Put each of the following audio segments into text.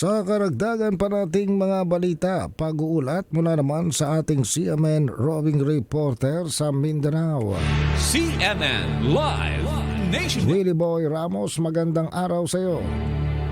Sa karagdagan pa nating mga balita, pag-uulat mula naman sa ating CMN roving reporter sa Mindanao. CNN Live Nationwide. Willie Boy Ramos, magandang araw sa iyo.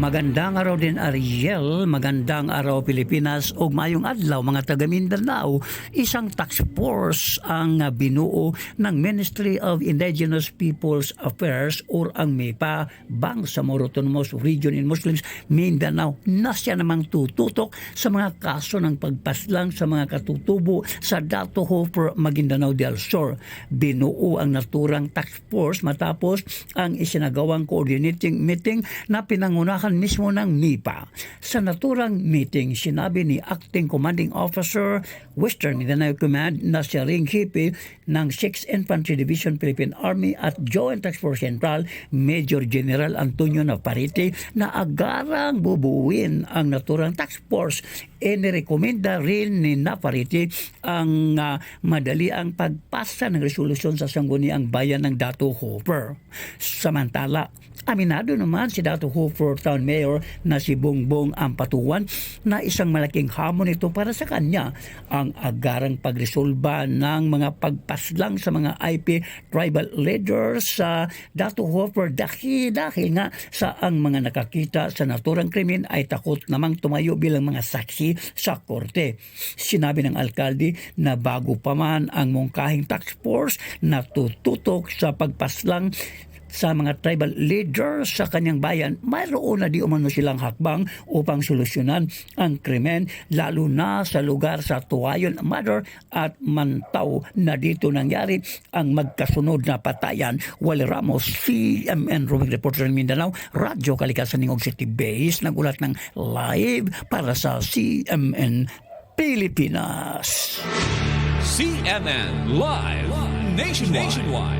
Magandang araw din Ariel, magandang araw Pilipinas ug mayong adlaw mga taga Mindanao. Isang task force ang binuo ng Ministry of Indigenous Peoples Affairs or ang MEPA Bangsamoro Autonomous Region in Muslims Mindanao na siya namang tututok sa mga kaso ng pagpaslang sa mga katutubo sa Dato Hofer Maguindanao del Sur. Binuo ang naturang task force matapos ang isinagawang coordinating meeting na pinangunahan mismo ng MIPA. Sa naturang meeting, sinabi ni Acting Commanding Officer Western Mindanao Command na si Ring Hippie ng 6th Infantry Division Philippine Army at Joint Task Force Central Major General Antonio Navarrete na agarang bubuin ang naturang task force. Inirekomenda rin ni Navarrete ang ah, madali ang pagpasa ng resolusyon sa sangguniang bayan ng Dato Hooper. Samantala, Aminado naman si Dato Hooper Town Mayor na si Bongbong Ampatuan na isang malaking hamon ito para sa kanya ang agarang pagresolba ng mga pagpaslang sa mga IP tribal leaders sa Dato Hooper dahil, dahil nga sa ang mga nakakita sa naturang krimen ay takot namang tumayo bilang mga saksi sa korte. Sinabi ng alkalde na bago pa man ang mungkahing task force na tututok sa pagpaslang sa mga tribal leaders sa kanyang bayan, mayroon na di umano silang hakbang upang solusyonan ang krimen lalo na sa lugar sa Tuwayon, Mother at Mantaw na dito nangyari ang magkasunod na patayan. Wally Ramos, CMN Roaming Reporter ng Mindanao, Radyo Kalikasan ng City Base, nagulat ng live para sa CMN Pilipinas. CNN Live Nationwide. Nationwide.